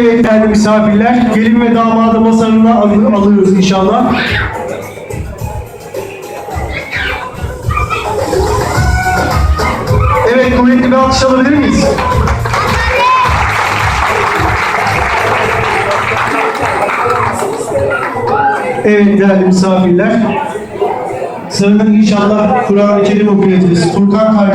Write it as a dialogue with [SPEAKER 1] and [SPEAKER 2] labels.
[SPEAKER 1] misafirler. Gelin ve damadı masalarına al- alıyoruz inşallah. Evet, kuvvetli bir alkış alabilir miyiz? Evet değerli misafirler. Sırada inşallah Kur'an-ı Kerim okuyacağız. Furkan.